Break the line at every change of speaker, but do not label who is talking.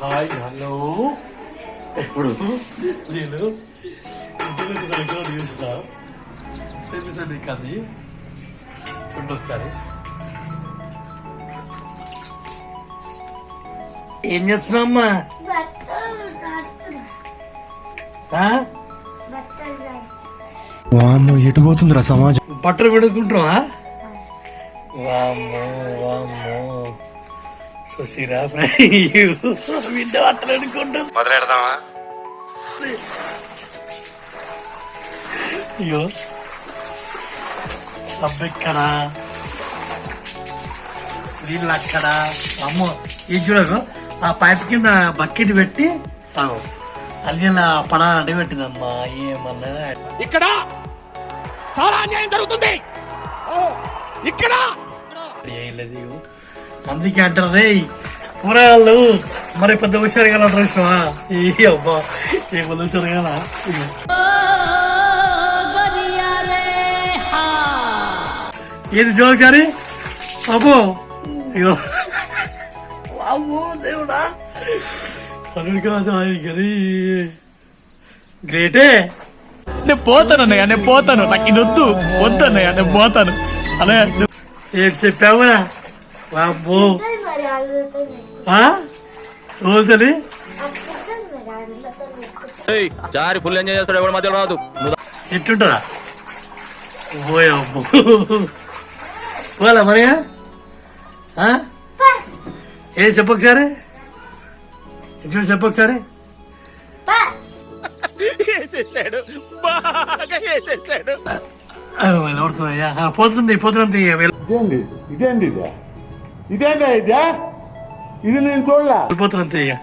Hi hello. ఇప్పుడు నేను ఇంటికి రికార్డ్ చేస్తా సెమీ సెమీ కది చూడండి ఒకసారి ఏం
రాయి.
వామ్మో ఎటు పోతుందిరా సమాజం?
బట్టలు పెడుకుంటున్నావా? వామ్మో వామ్మో.
మొదలెడదామా?
అయ్యో సబ్బెక్కడ నీళ్ళు అక్కడ అమ్మో ఇది చూడకు ఆ పైప్ కింద బకెట్ పెట్టి తాగు. అల్లిన పడా అడ్డు పెట్టిందమ్మా ఏమన్నా?
ఇక్కడ చాలా అన్యాయం జరుగుతుంది. ఇక్కడ.
ఏం లేదు ఇగో. అందుకే అంటారు రే కూరగాయలు మరి పెద్ద హుషారు గల ఇష్టమా? ఏ అబ్బా ఏ పెద్ద హుషారు గల ఏది జోకారి అబ్బో ఇగో. అమ్మో దేవుడా. అల్లుడికి రాదు గరి. గ్రేటే.
నేను పోతాను అన్నయ్య నేను పోతాను. నాకు ఇది వద్దు. వద్దు అన్నయ్య నేను పోతాను. అన్నయ్య
ఏం చెప్పావురా? అబ్బో? రోజులి.
చారి ఫుల్ ఎంజాయ్ చేస్తాడు ఎవరి మధ్య రాదు
ఎట్లుంటారా ఓయ్ అబ్బో పోలా మరి ఆ? ఏ చెప్పొకసారి ఎట్లు చెప్పొకసారి
పా.
వేసేసాడు బాగా వేసేసాడు
పోతుంది పోతుంది
ఇదేంది ఇదేంది ఇదే ఇదేందా ఇదే? ఇది నేను చూడలే.
వెళ్ళిపోతున్నంతే ఇక.